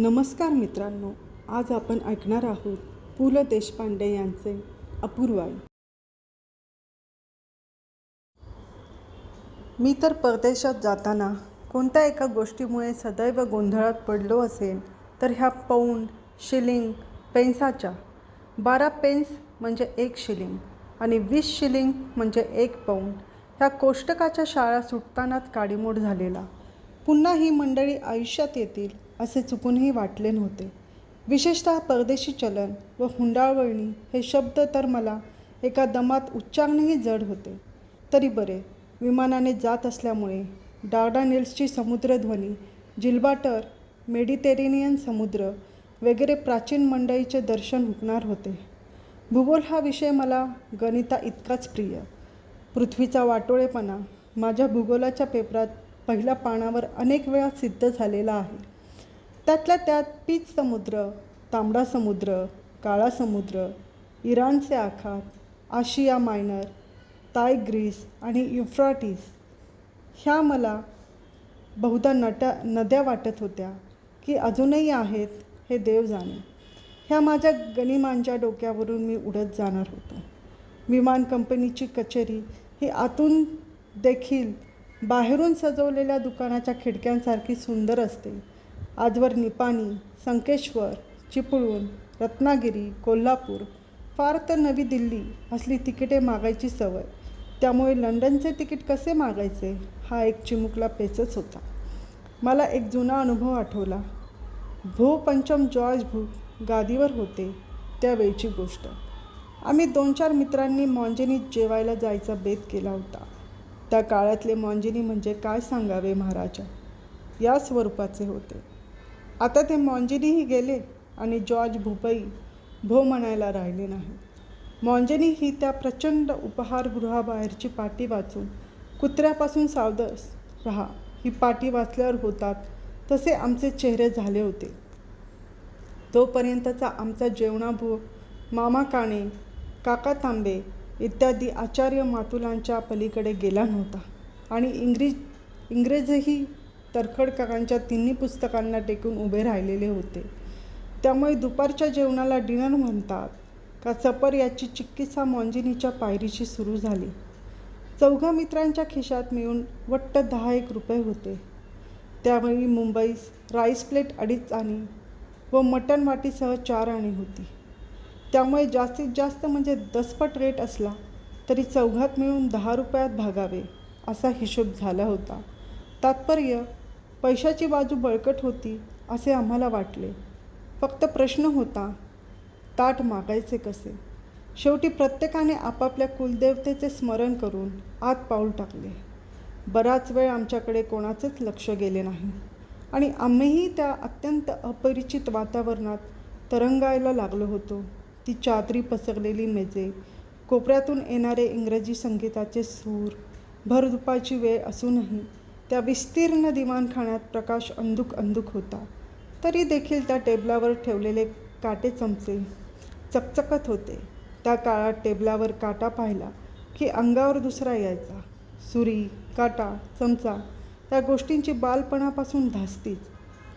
नमस्कार मित्रांनो आज आपण ऐकणार आहोत पु ल देशपांडे यांचे अपूर्वाई मी तर परदेशात जाताना कोणत्या एका गोष्टीमुळे सदैव गोंधळात पडलो असेल तर ह्या पौंड शिलिंग पेन्साच्या. बारा पेन्स म्हणजे एक शिलिंग आणि वीस शिलिंग म्हणजे एक पौंड. ह्या कोष्टकाच्या शाळा सुटतानाच काडीमोड झालेला. पुन्हा ही मंडळी आयुष्यात येतील असे चुकूनही वाटले नव्हते. विशेषतः परदेशी चलन व हुंडाळवळणी हे शब्द तर मला एका दमात उच्चारणेही जड होते. तरी बरे विमानाने जात असल्यामुळे डार्डानेल्सची समुद्रध्वनी जिल्बाटर मेडिटेरेनियन समुद्र वगैरे प्राचीन मंडळीचे दर्शन हुकणार होते. भूगोल हा विषय मला गणिता इतकाच प्रिय. पृथ्वीचा वाटोळेपणा माझ्या भूगोलाच्या पेपरात पहिल्या पानावर अनेक वेळा सिद्ध झालेला आहे. त्यातल्या त्यात पीच समुद्र तांबडा समुद्र काळा समुद्र इराणचे आखात आशिया मायनर ताय ग्रीस आणि युफ्राटीस ह्या मला बहुधा नट्या नद्या वाटत होत्या की अजूनही आहेत हे देव जाणे. ह्या माझ्या गणिमांच्या डोक्यावरून मी उडत जाणार होतो. विमान कंपनीची कचेरी ही आतून देखील बाहेरून सजवलेल्या दुकानाच्या खिडक्यांसारखी सुंदर असते. आजवर निपाणी संकेश्वर चिपळूण रत्नागिरी कोल्हापूर फार तर नवी दिल्ली असली तिकिटे मागायची सवय. त्यामुळे लंडनचे तिकीट कसे मागायचे हा एक चिमुकला पेचच होता. मला एक जुना अनुभव आठवला. भो पंचम जॉर्ज भू गादीवर होते त्यावेळची गोष्ट. आम्ही दोन चार मित्रांनी मॉंजिनीत जेवायला जायचा बेत केला होता. त्या काळातले मॉंजिनी म्हणजे काय सांगावे महाराजा? या स्वरूपाचे होते. आता ते मॉन्जेनीही गेले आणि जॉर्ज भुपई भो म्हणायला राहिले नाही. मॉन्जेनी ही त्या प्रचंड उपहारगृहाबाहेरची पाटी वाचून कुत्र्यापासून सावधस रहा ही पाटी वाचल्यावर होतात तसे आमचे चेहरे झाले होते. तोपर्यंतचा आमचा जेवणाभू मामा काणे काका तांबे इत्यादी आचार्य मातुलांच्या पलीकडे गेला नव्हता आणि इंग्रज इंग्रजही तरखड काकांच्या तिन्ही पुस्तकांना टेकून उभे राहिलेले होते. त्यामुळे दुपारच्या जेवणाला डिनर म्हणतात का सपर याची चिक्कीसा मॉन्जिनीच्या पायरीशी सुरू झाली. चौघा मित्रांच्या खिशात मिळून वट्ट दहा एक रुपये होते. त्यावेळी मुंबईस राईस प्लेट अडीच आणी व मटण वाटीसह चार आणी होती. त्यामुळे जास्तीत जास्त म्हणजे दसपट रेट असला तरी चौघात मिळून दहा रुपयात भागावे असा हिशोब झाला होता. तात्पर्य पैशाची बाजू बळकट होती असे आम्हाला वाटले. फक्त प्रश्न होता ताट मागायचे कसे? शेवटी प्रत्येकाने आपापल्या कुलदेवतेचे स्मरण करून आत पाऊल टाकले. बराच वेळ आमच्याकडे कोणाचेच लक्ष गेले नाही. आणि आम्हीही त्या अत्यंत अपरिचित वातावरणात तरंगायला लागलो होतो. ती चादरी पसरलेली मेजे कोपऱ्यातून येणारे इंग्रजी संगीताचे सूर भर दुपारची वेळ असूनही त्या विस्तीर्ण दिवाणखाण्यात प्रकाश अंधुक अंधुक होता. तरी देखील त्या टेबलावर ठेवलेले काटे चमचे चकचकत होते. त्या काळात टेबलावर काटा पाहिला की अंगावर दुसरा यायचा. सुरी काटा चमचा त्या गोष्टींची बालपणापासून धास्तीच.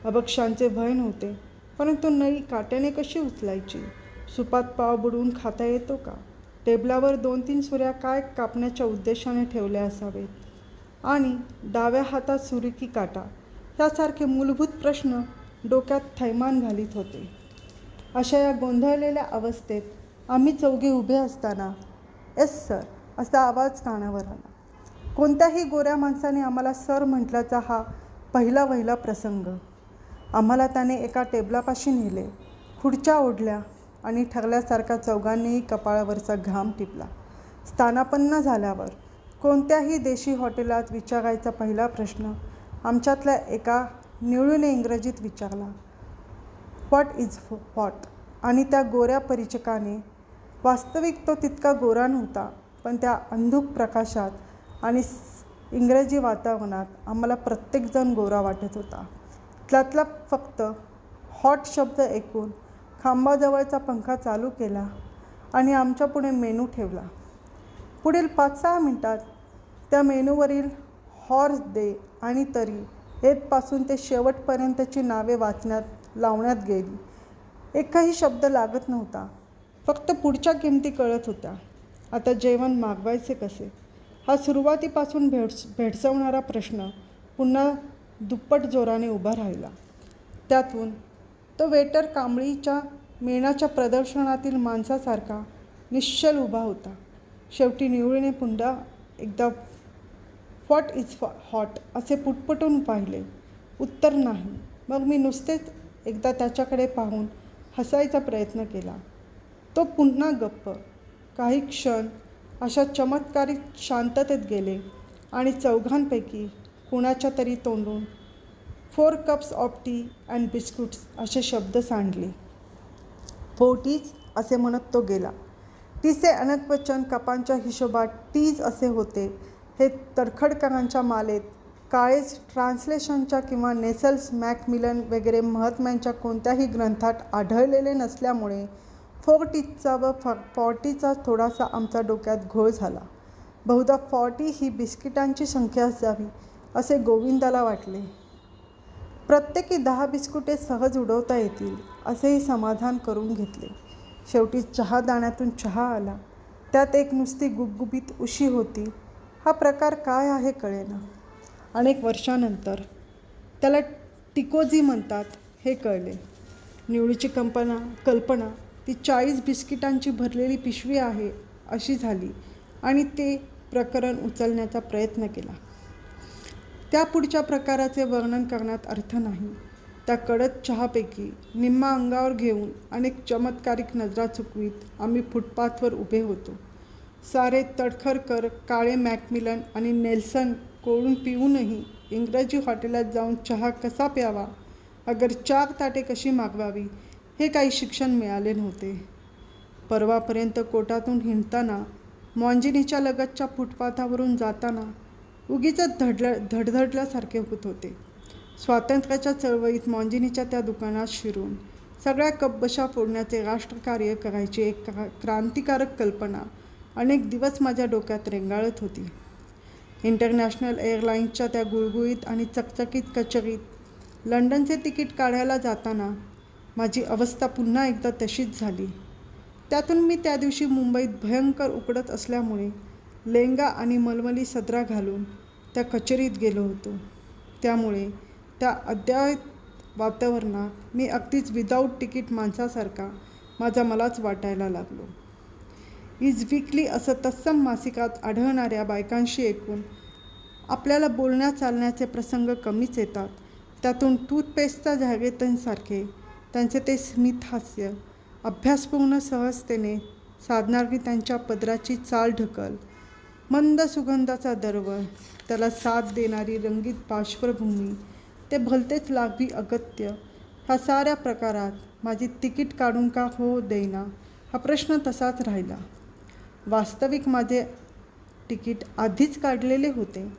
अभक्षांचे भय नव्हते परंतु नळी काट्याने कशी उचलायची? सुपात पाव बुडवून खाता येतो का? टेबलावर दोन तीन सुऱ्या काय कापण्याच्या उद्देशाने ठेवल्या असावेत? आणि डाव्या हातात सुरी की काटा यासारखे मूलभूत प्रश्न डोक्यात थैमान घालीत होते. अशा या गोंधळलेल्या अवस्थेत आम्ही चौघे उभे असताना एस सर असा आवाज कानावर आला. कोणत्याही गोऱ्या माणसाने आम्हाला सर म्हटल्याचा हा पहिला वहिला प्रसंग. आम्हाला त्याने एका टेबलापाशी नेले खुर्च्या ओढल्या आणि ठरल्यासारखा चौघांनीही कपाळावरचा घाम टिपला. स्थानापन्न झाल्यावर कोणत्याही देशी हॉटेलात विचारायचा पहिला प्रश्न आमच्यातल्या एका निळूने इंग्रजीत विचारला व्हॉट इज व्हॉट आणि त्या गोऱ्या परिचकाने वास्तविक तो तितका गोरा नव्हता पण त्या अंधुक प्रकाशात आणि इंग्रजी वातावरणात आम्हाला प्रत्येकजण गोरा वाटत होता. त्यातला फक्त हॉट शब्द ऐकून खांबाजवळचा पंखा चालू केला आणि आमच्यापुढे मेनू ठेवला. पुढील पाच सहा मिनटात त्या मेनूवरील हॉर्स डे आणि तरी एथपासून ते शेवटपर्यंतची नावे वाचण्यात लावण्यात गेली. एकही शब्द लागत नव्हता. फक्त पुढच्या किमती कळत होत्या. आता जेवण मागवायचे कसे? हा सुरुवातीपासून भेडस भेडसवणारा प्रश्न पुन्हा दुप्पट जोराने उभा राहिला. त्यातून तो वेटर कांबळीच्या मेणाच्या प्रदर्शनातील माणसासारखा निश्चल उभा होता. शेवटी निवळीने पुन्हा एकदा व्हॉट इज हॉट असे पुटपुटून पाहिले. उत्तर नाही. मग मी नुसतेच एकदा त्याच्याकडे पाहून हसायचा प्रयत्न केला. तो पुन्हा गप्प. काही क्षण अशा चमत्कारिक शांततेत गेले आणि चौघांपैकी कुणाच्या तरी तोंडून four cups of tea and biscuits असे शब्द सांडले. फोर्टीज असे म्हणत तो गेला. तिचे अनकवचन कपांच्या हिशोबात टीज असे होते. हे तडखडकरांच्या मालेत काळेज ट्रान्सलेशनच्या किंवा नेसल्स मॅकमिलन वगैरे महात्म्यांच्या कोणत्याही ग्रंथात आढळलेले नसल्यामुळे फोर्टीजचा व फ फॉर्टीचा थोडासा आमचा डोक्यात घोळ झाला. बहुधा फॉर्टी ही बिस्किटांची संख्या असावी असे गोविंदाला वाटले. प्रत्येकी दहा बिस्कुटे सहज उडवता येतील असेही समाधान करून घेतले. शेवटी चहा दाण्यातून चहा आला. त्यात एक नुसती गुबगुबीत उशी होती. हा प्रकार काय आहे कळेना. अनेक वर्षानंतर त्याला टिकोजी म्हणतात हे कळले. निवडीची कंपना कल्पना ती चाळीस बिस्किटांची भरलेली पिशवी आहे अशी झाली आणि ते प्रकरण उचलण्याचा प्रयत्न केला. त्या पुढच्या प्रकाराचे वर्णन करण्यात अर्थ नाही. त्या कडक चहापैकी निम्मा अंगावर घेऊन अनेक चमत्कारिक नजरा चुकवीत आम्ही फुटपाथवर उभे होतो. सारे तडखरकर काळे मॅकमिलन आणि नेल्सन कोळून पिऊनही इंग्रजी हॉटेलात जाऊन चहा कसा प्यावा? अगर चार ताटे कशी मागवावी? हे काही शिक्षण मिळाले नव्हते. परवापर्यंत कोटातून हिंडताना मॉन्जिनीच्या लगतच्या फुटपाथावरून जाताना उगीच धडल्या धडधडल्यासारखे होत होते. स्वातंत्र्याच्या चळवळीत मॉन्जिनीच्या त्या दुकानात शिरून सगळ्या कपबशा फोडण्याचे राष्ट्रकार्य करायची एक क्रा क्रांतिकारक कल्पना अनेक दिवस माझ्या डोक्यात रेंगाळत होती. इंटरनॅशनल एअरलाईन्सच्या त्या गुळगुळीत आणि चकचकीत कचरीत लंडनचे तिकीट काढायला जाताना माझी अवस्था पुन्हा एकदा तशीच झाली. त्यातून मी त्या दिवशी मुंबईत भयंकर उकडत असल्यामुळे लेंगा आणि मलमली सदरा घालून त्या कचेरीत गेलो होतो. त्यामुळे त्या अद्यायत वातावरणात मी अगदीच विदाऊट तिकीट माणसासारखा माझा मलाच वाटायला लागलो. इज वीकली असं तत्सम मासिकात आढळणाऱ्या बायकांशी ऐकून आपल्याला बोलण्या चालण्याचे प्रसंग कमीच येतात. त्यातून टूथपेस्टच्या जागेतांसारखे त्यांचे ते स्मित हास्य अभ्यासपूर्ण सहजतेने साधणारी त्यांच्या पदराची चाल ढकल मंद सुगंधाचा दरवळ त्याला साथ देणारी रंगीत पार्श्वभूमी ते भलतेच लागवी अगत्य. ह्या साऱ्या प्रकारात माझी तिकीट काढून का हो देईना? हा प्रश्न तसाच राहिला. वास्तविक माझे तिकीट आधीच काढलेले होते.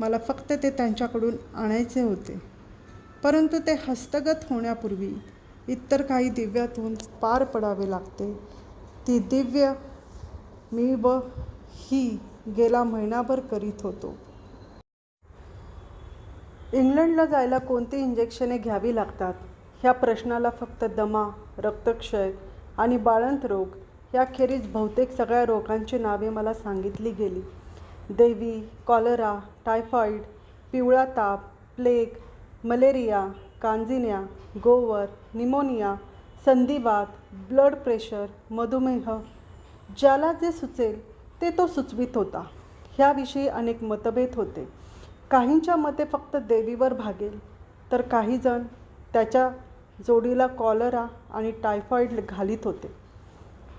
मला फक्त ते त्यांच्याकडून आणायचे होते. परंतु ते हस्तगत होण्यापूर्वी इतर काही दिव्यातून पार पडावे लागते. ती दिव्य मी व ही गेला महिनाभर करीत होतो. इंग्लंडला जायला कोणती इंजेक्शने घ्यावी लागतात? ह्या प्रश्नाला फक्त दमा रक्तक्षय आणि बाळंत रोग याखेरीज बहुतेक सगळ्या रोगांची नावे मला सांगितली गेली. देवी कॉलरा टायफॉईड पिवळा ताप प्लेग मलेरिया कांजिन्या गोवर निमोनिया संधिवात ब्लड प्रेशर मधुमेह. ज्याला जे सुचेल ते तो सुचवित होता. ह्याविषयी अनेक मतभेद होते. काहींच्या मते फक्त देवीवर भागेल. तर काहीजण त्याच्या जोडीला कॉलरा आणि टायफॉईड घालीत होते.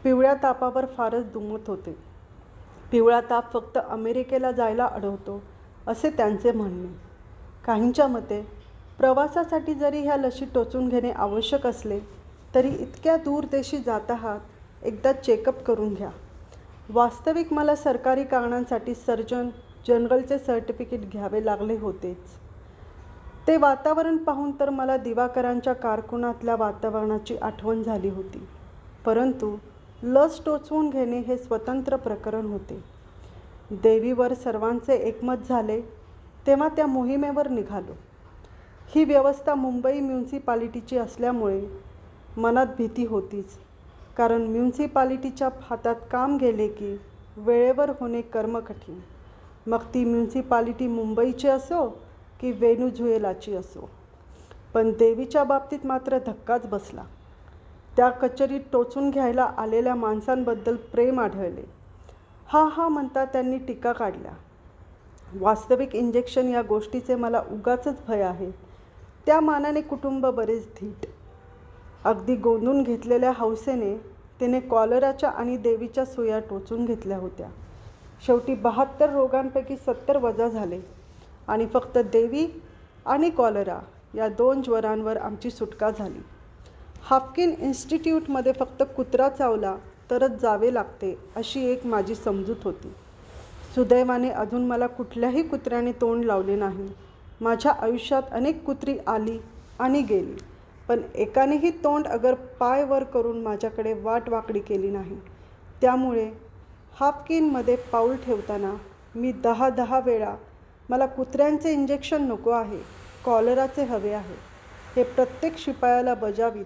पिवळ्या तापावर फारच दुमत होते. पिवळा ताप फक्त अमेरिकेला जायला अडवतो असे त्यांचे म्हणणे. काहींच्या मते प्रवासासाठी जरी ह्या लशी टोचून घेणे आवश्यक असले तरी इतक्या दूर देशी जात आहात एकदा चेकअप करून घ्या. वास्तविक मला सरकारी कारणांसाठी सर्जन जनरलचे सर्टिफिकेट घ्यावे लागले होतेच. ते वातावरण पाहून तर मला दिवाकरांच्या कारकुनातल्या वातावरणाची आठवण झाली होती. परंतु लस टोचवून घेणे हे स्वतंत्र प्रकरण होते. देवीवर सर्वांचे एकमत झाले तेव्हा त्या मोहिमेवर निघालो. ही व्यवस्था मुंबई म्युन्सिपालिटीची असल्यामुळे मनात भीती होतीच कारण म्युन्सिपालिटीच्या हातात काम गेले की वेळेवर होणे कर्मकठीण. मग ती म्युन्सिपालिटी मुंबईची असो की वेणुझुएलाची असो. पण देवीच्या बाबतीत मात्र धक्काच बसला. त्या कचेरीत टोचून घ्यायला आलेल्या माणसांबद्दल प्रेम आढळले. हा हा म्हणता त्यांनी टीका काढल्या. वास्तविक इंजेक्शन या गोष्टीचे मला उगाचच भय आहे. त्या मानाने कुटुंब बरेच धीट. अगदी गोंधून घेतलेल्या हौसेने तिने कॉलराच्या आणि देवीच्या सुया टोचून घेतल्या होत्या. शेवटी बहात्तर रोगांपैकी सत्तर वजा झाले. आणि फक्त देवी आणि कॉलरा या दोन ज्वरांवर आमची सुटका झाली. हाफकिन इन्स्टिट्यूटमध्ये फक्त कुत्रा चावला तरच जावे लागते अशी एक माझी समजूत होती. सुदैवाने अजून मला कुठल्याही कुत्र्याने तोंड लावले नाही. माझ्या आयुष्यात अनेक कुत्री आली आणि गेली पण एकानेही तोंड अगर पाय वर करून माझ्याकडे वाट वाकडी केली नाही. त्यामुळे हाफकिनमध्ये पाऊल ठेवताना मी दहा दहा वेळा मला कुत्र्यांचे इंजेक्शन नको आहे कॉलराचे हवे आहे हे प्रत्येक शिपायाला बजावीत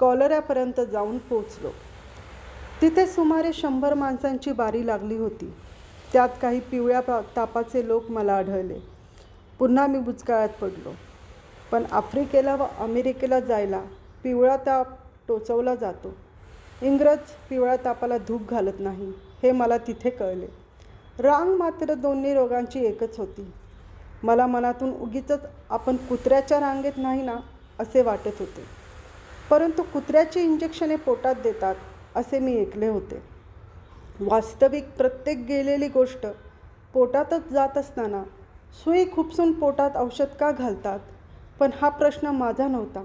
कॉलऱ्यापर्यंत जाऊन पोचलो तिथे सुमारे शंभर माणसांची बारी लागली होती. त्यात काही पिवळ्या पा तापाचे लोक मला आढळले. पुन्हा मी बुचकाळ्यात पडलो. पण आफ्रिकेला व अमेरिकेला जायला पिवळा ताप टोचवला जातो. इंग्रज पिवळ्या तापाला धूप घालत नाही. हे मला तिथे कळले. रांग मात्र दोन्ही रोगांची एकच होती. मला मनातून उगीच आपण कुत्र्याच्या रांगेत नाही ना? असे वाटत होते. परंतु कुत्र्याची इंजेक्शने पोटात देतात असे मी ऐकले होते. वास्तविक प्रत्येक गेलेली गोष्ट पोटातच जात असताना सुई खुपसून पोटात औषध का घालतात? पण हा प्रश्न माझा नव्हता.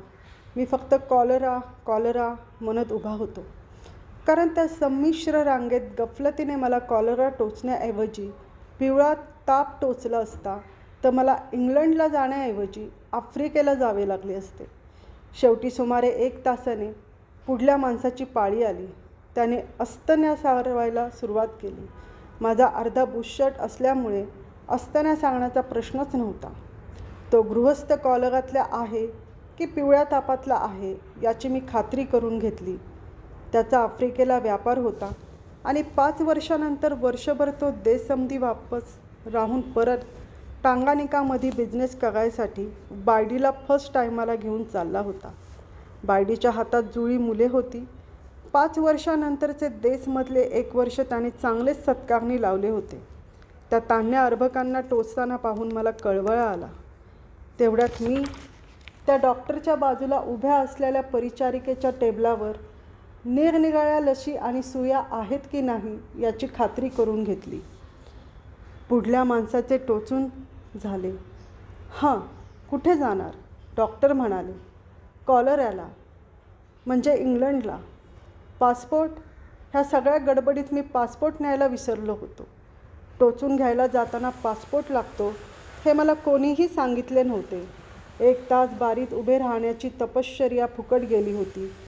मी फक्त कॉलरा कॉलरा म्हणत उभा होतो. कारण त्या संमिश्र रांगेत गफलतीने मला कॉलरा टोचण्याऐवजी पिवळा ताप टोचला असता तर मला इंग्लंडला जाण्याऐवजी आफ्रिकेला जावे लागले असते. शेवटी सुमारे एक तासाने पुढल्या माणसाची पाळी आली. त्याने अस्तन्या सारवायला सुरुवात केली. माझा अर्धा बुशर्ट असल्यामुळे अस्तन्या सांगण्याचा प्रश्नच नव्हता. तो गृहस्थ कॉलरातला आहे की पिवळ्या तापातला आहे याची मी खात्री करून घेतली. त्याचा आफ्रिकेला व्यापार होता आणि पाच वर्षानंतर वर्षभर तो देशसमधी वापस राहून परत टांगानिकामध्ये बिझनेस करायसाठी बायडीला फर्स्ट टायमाला घेऊन चालला होता. बायडीच्या हातात जुळी मुले होती. पाच वर्षानंतरचे देशमधले एक वर्ष त्याने चांगलेच सत्कारणी लावले होते. त्या तान्ह्या अर्भकांना टोचताना पाहून मला कळवळा आला. तेवढ्यात मी त्या डॉक्टरच्या बाजूला उभ्या असलेल्या परिचारिकेच्या टेबलावर निरनिराळ्या लशी आणि सुया आहेत की नाही याची खात्री करून घेतली. पुढल्या माणसाचे टोचून झाले. हां कुठे जाणार? डॉक्टर म्हणाले. कॉलऱ्याला म्हणजे इंग्लंडला. पासपोर्ट? ह्या सगळ्या गडबडीत मी पासपोर्ट न्यायला विसरलो होतो. टोचून घ्यायला जाताना पासपोर्ट लागतो हे मला कोणीही सांगितले नव्हते. एक तास बारीत उभे राहण्याची तपश्चर्या फुकट गेली होती.